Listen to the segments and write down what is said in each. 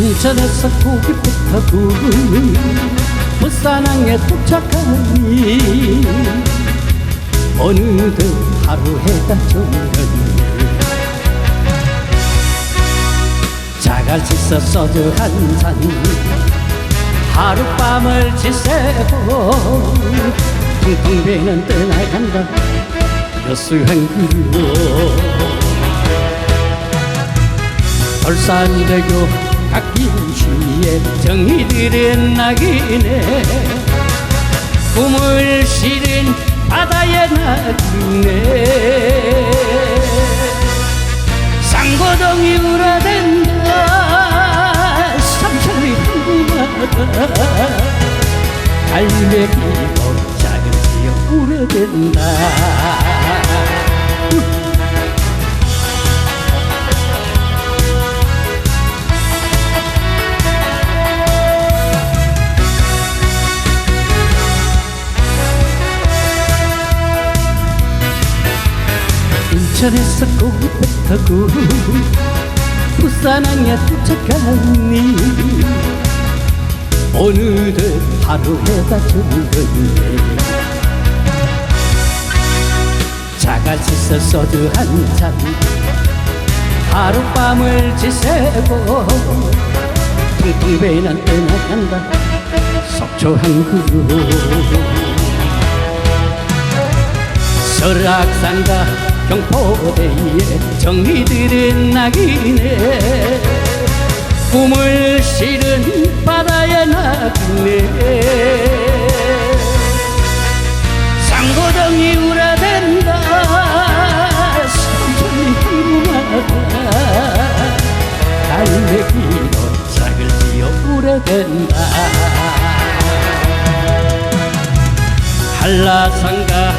인천에서 고기부터 구 부산항에 도착하니 어느덧 하루 해가 졌네. 자갈치서 소주 한잔 하룻밤을 지새고 텅텅 비는 떠나간다. 여수한 그리워. 돌산대교 갓길 시에 정이들은 낙이네 꿈을 실은 바다의 낙이네 쌍고동이 울어댄다. 삼천리 궁금하다 갈매기도 작은 지어 울어댄다 고기부터 구 부산항에 도착하니 어느덧 하루 해가 졌네 자갈치서 소주 한잔 하룻밤을 지새고 퉁퉁 베이는 떠나간다 속초 한 그루 설악산과 경포대에 정리들은 낙이네. 꿈을 실은 바다의 낙이네. 쌍고덩이 울어댄다. 삼천리 궁금하다 갈매기도 짝을 지어 울어댄다. 한라산과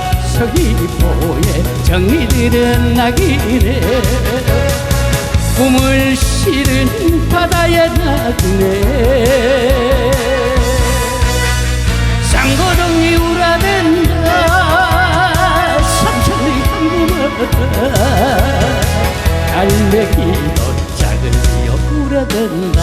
서귀포에 정이들은 낙이네 꿈을 실은 바다에 낙이네 쌍고동이 울어댄다. 삼천리 궁금하다 갈매기도 작은 지어 울어댄다